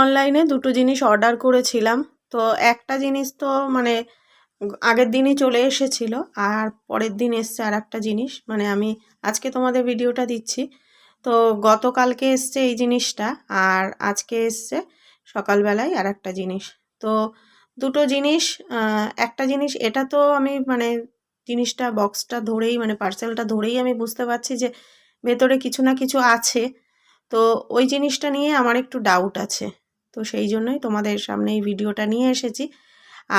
অনলাইনে দুটো জিনিস অর্ডার করেছিলাম। তো একটা জিনিস তো মানে আগের দিনই চলে এসেছিল, আর পরের দিন এসছে আর একটা জিনিস। মানে আমি আজকে তোমাদের ভিডিওটা দিচ্ছি। তো গতকালকে এসছে এই জিনিসটা, আর আজকে এসছে সকালবেলায় আর একটা জিনিস। তো দুটো জিনিস একটা জিনিস, এটা তো আমি মানে জিনিসটা বক্সটা ধরেই মানে পার্সেলটা ধরেই আমি বুঝতে পারছি যে ভেতরে কিছু না কিছু আছে। তো ওই জিনিসটা নিয়ে আমার একটু ডাউট আছে। তো সেই জন্যই তোমাদের সামনে এই ভিডিওটা নিয়ে এসেছি।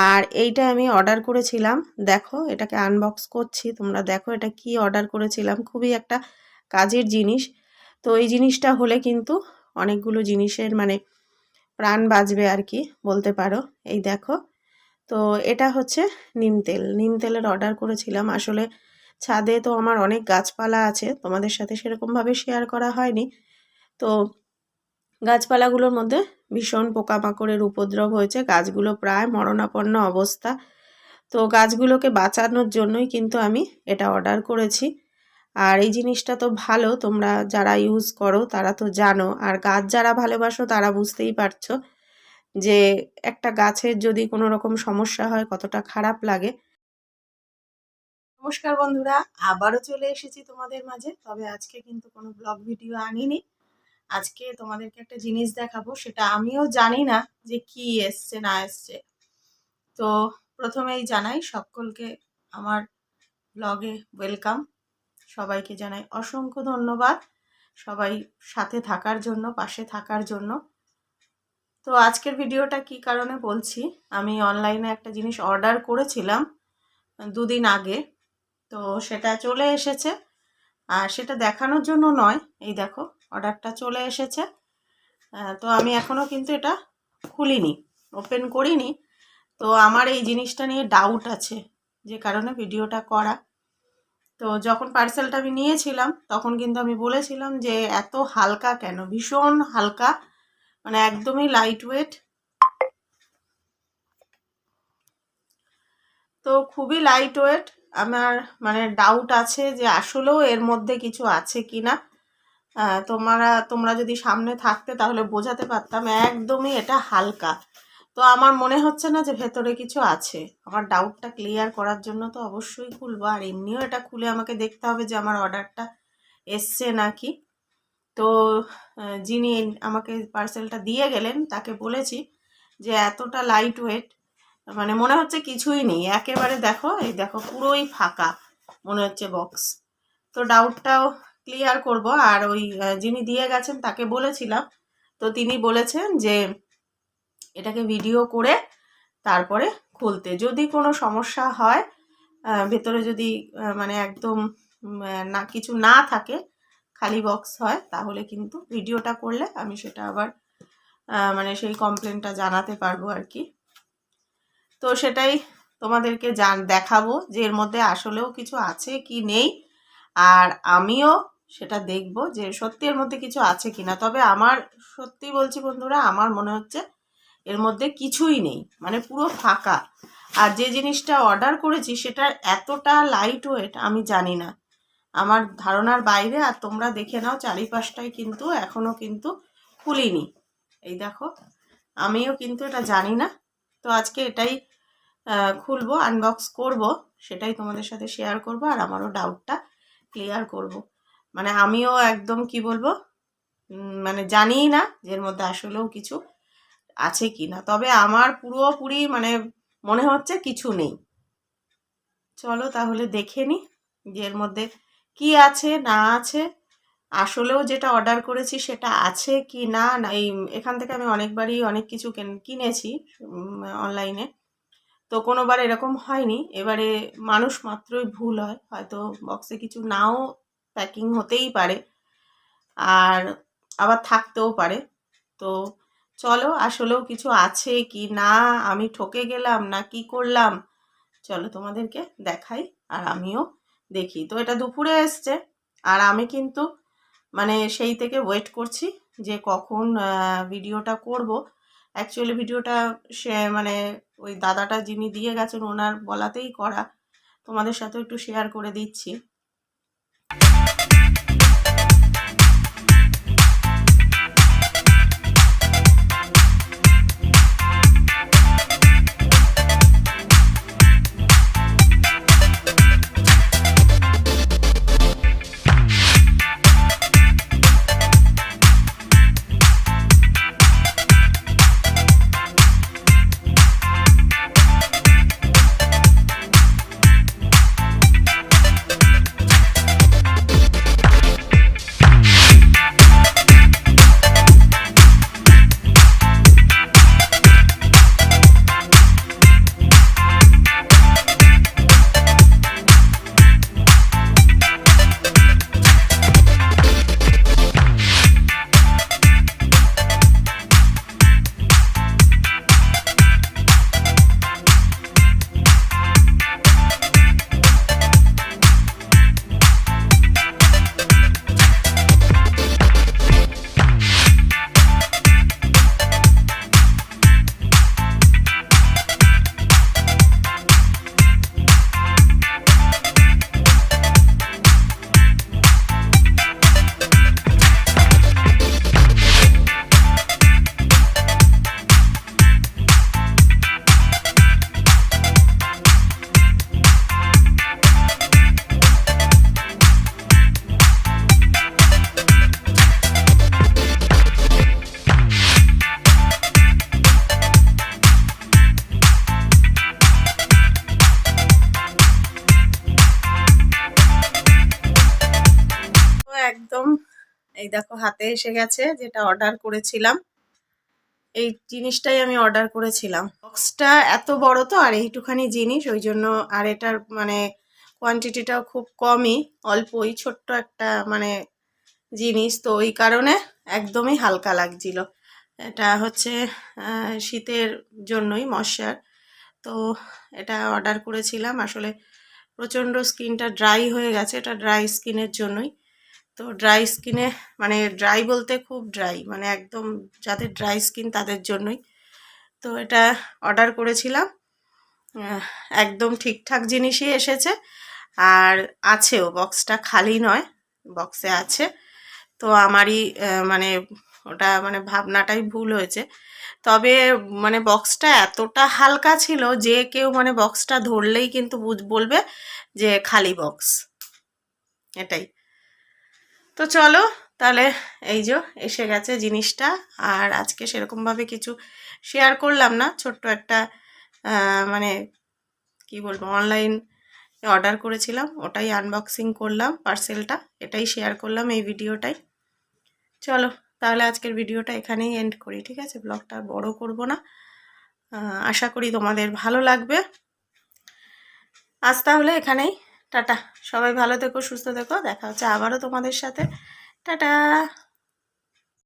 আর এইটা আমি অর্ডার করেছিলাম। দেখো, এটাকে আনবক্স করছি। তোমরা দেখো এটা কি অর্ডার করেছিলাম। খুবই একটা কাজের জিনিস। তো এই জিনিসটা হলে কিন্তু অনেকগুলো জিনিসের মানে প্রাণ বাজবে আর কি, বলতে পারো। এই দেখো, তো এটা হচ্ছে নিম তেল। নিম তেলের অর্ডার করেছিলাম। আসলে ছাদে তো আমার অনেক গাছপালা আছে। তোমাদের সাথে সেরকমভাবে শেয়ার করা হয়নি। তো গাছপালাগুলোর মধ্যে ভীষণ পোকামাকড়ের উপদ্রব হয়েছে। গাছগুলো প্রায় মরণাপন্ন অবস্থা। তো গাছগুলোকে বাঁচানোর জন্যই কিন্তু আমি এটা অর্ডার করেছি। আর এই জিনিসটা তো ভালো, তোমরা যারা ইউজ করো তারা তো জানো। আর গাছ যারা ভালোবাসো তারা বুঝতেই পারছ যে একটা গাছের যদি কোনো রকম সমস্যা হয় কতটা খারাপ লাগে। নমস্কার বন্ধুরা, আবারও চলে এসেছি তোমাদের মাঝে। তবে আজকে কিন্তু কোনো ব্লগ ভিডিও আনিনি। আজকে তোমাদেরকে একটা জিনিস দেখাবো, সেটা আমিও জানি না যে কি এসছে, না এসছে। তো প্রথমেই জানাই, সকলকে আমার ব্লগে ওয়েলকাম সবাইকে জানাই অসংখ্য ধন্যবাদ সবাই সাথে থাকার জন্য, পাশে থাকার জন্য। তো আজকের ভিডিওটা কি কারণে বলছি, আমি অনলাইনে একটা জিনিস অর্ডার করেছিলাম দুদিন আগে, তো সেটা চলে এসেছে। আর সেটা দেখানোর জন্য নয়, এই দেখো। অর্ডারটা চলে এসেছে। তো আমি এখনও কিন্তু এটা খুলিনি, ওপেন করিনি। তো আমার এই জিনিসটা নিয়ে ডাউট আছে, যে কারণে ভিডিওটা করা। তো যখন পার্সেলটা আমি নিয়েছিলাম, তখন কিন্তু আমি বলেছিলাম যে এত হালকা কেন? ভীষণ হালকা মানে একদমই লাইট ওয়েট তো খুবই লাইট ওয়েট আমার মানে ডাউট আছে যে আসলেও এর মধ্যে কিছু আছে কি না তোমরা তোমরা যদি সামনে থাকতে তাহলে বোঝাতে পারতাম একদমই এটা হালকা। তো আমার মনে হচ্ছে না যে ভেতরে কিছু আছে। আমার ডাউটটা ক্লিয়ার করার জন্য তো অবশ্যই খুলবো। আর এমনিও এটা খুলে আমাকে দেখতে হবে যে আমার অর্ডারটা এসছে নাকি। তো যিনি আমাকে পার্সেলটা দিয়ে গেলেন, তাকে বলেছি যে এতটা লাইট ওয়েট মানে মনে হচ্ছে কিছুই নেই। একেবারে দেখো, এই দেখো পুরোই ফাঁকা মনে হচ্ছে বক্স তো ডাউটটাও ক্লিয়ার করব। আর ওই যিনি দিয়ে গেছেন তাকে বলেছিলাম। তো তিনি বলেছেন যে, এটাকে ভিডিও করে তারপরে খুলতে। যদি কোনো সমস্যা হয় ভেতরে যদি মানে একদম না, কিছু না থাকে, খালি বক্স হয়, তাহলে কিন্তু ভিডিওটা করলে আমি সেটা আবার মানে সেই কমপ্লেনটা জানাতে পারব আর কি। তো সেটাই তোমাদেরকে জান, দেখাবো যে এর মধ্যে আসলেও কিছু আছে কি নেই। আর আমিও সেটা দেখব যে সত্যি এর মধ্যে কিছু আছে কি না তবে আমার, সত্যি বলছি বন্ধুরা, আমার মনে হচ্ছে এর মধ্যে কিছুই নেই মানে পুরো ফাঁকা। আর যে জিনিসটা অর্ডার করেছি সেটা এতটা লাইট ওয়েট আমি জানি না। আমার ধারণার বাইরে আর তোমরা দেখে নাও, চারিপাশটায় কিন্তু এখনও কিন্তু খুলিনি। এই দেখো, আমিও কিন্তু এটা জানি না। তো আজকে এটাই খুলবো আনবক্স করব, সেটাই তোমাদের সাথে শেয়ার করব, আর আমারও ডাউটটা ক্লিয়ার করব। মানে আমিও একদম কি বলব মানে জানিই না যে এর মধ্যে আসলেও কিছু আছে কি না। তবে আমার পুরোপুরি মানে মনে হচ্ছে কিছু নেই। চলো তাহলে দেখে নি যে এর মধ্যে কি আছে, না আছে। আসলেও যেটা অর্ডার করেছি সেটা আছে কি না এই, এখান থেকে আমি অনেকবারই অনেক কিছু কেন- কিনেছি অনলাইনে তো কোনোবার এরকম হয়নি। এবারে মানুষ মাত্রই ভুল হয়। হয়তো বক্সে কিছু নাও প্যাকিং হতেই পারে। আর আবার থাকতেও পারে। তো চলো, আসলেও কিছু আছে কি না? আমি ঠকে গেলাম না কি করলাম? চলো তোমাদেরকে দেখাই আর আমিও দেখি। তো এটা দুপুরে এসছে। আর আমি কিন্তু মানে সেই থেকে ওয়েট করছি যে কখন ভিডিওটা করব। অ্যাকচুয়ালি ভিডিওটা সে মানে ওই দাদাটা যিনি দিয়ে গেছেন ওনার বলাতেই করা। তোমাদের সাথে একটু শেয়ার করে দিচ্ছি। দেখো, হাতে এসে গেছে যেটা অর্ডার করেছিলাম। এই জিনিসটাই আমি অর্ডার করেছিলাম। বক্সটা এত বড় তো, আর এইটুখানি জিনিস, ওই জন্য আর এটার মানে কোয়ান্টিটিটাও খুব কমই, অল্পই, ছোট্ট একটা মানে জিনিস। তো ওই কারণে একদমই হালকা লাগছিল। এটা হচ্ছে শীতের জন্যই মশার। তো এটা অর্ডার করেছিলাম। আসলে প্রচণ্ড স্কিনটা ড্রাই হয়ে গেছে, এটা ড্রাই স্কিনের জন্যই। তো ড্রাই স্কিনে মানে ড্রাই বলতে খুব ড্রাই মানে একদম যাদের ড্রাই স্কিন তাদের জন্যই। তো এটা অর্ডার করেছিলাম। একদম ঠিকঠাক জিনিসই এসেছে। আর আছেও বক্সটা খালি নয় বক্সে আছে। তো আমারই মানে ওটা মানে ভাবনাটাই ভুল হয়েছে। তবে মানে বক্সটা এতটা হালকা ছিল যে কেউ মানে বক্সটা ধরলেই কিন্তু বুঝ, বলবে যে খালি বক্স এটাই। তো চলো, তাহলে এই যে এসে গেছে জিনিসটা। আর আজকে সেরকমভাবে কিছু শেয়ার করলাম না, ছোট্ট একটা মানে কি বলব অনলাইন অর্ডার করেছিলাম, ওটাই আনবক্সিং করলাম পার্সেলটা এটাই শেয়ার করলাম এই ভিডিওটাই। চলো, তাহলে আজকের ভিডিওটা এখানেই এন্ড করি, ঠিক আছে? ব্লগটা বড় করব না। আশা করি তোমাদের ভালো লাগবে। আজ তাহলে এখানেই। টাটা। সবাই ভালো থেকো সুস্থ থেকো। দেখা হচ্ছে আবারও তোমাদের সাথে। টাটা।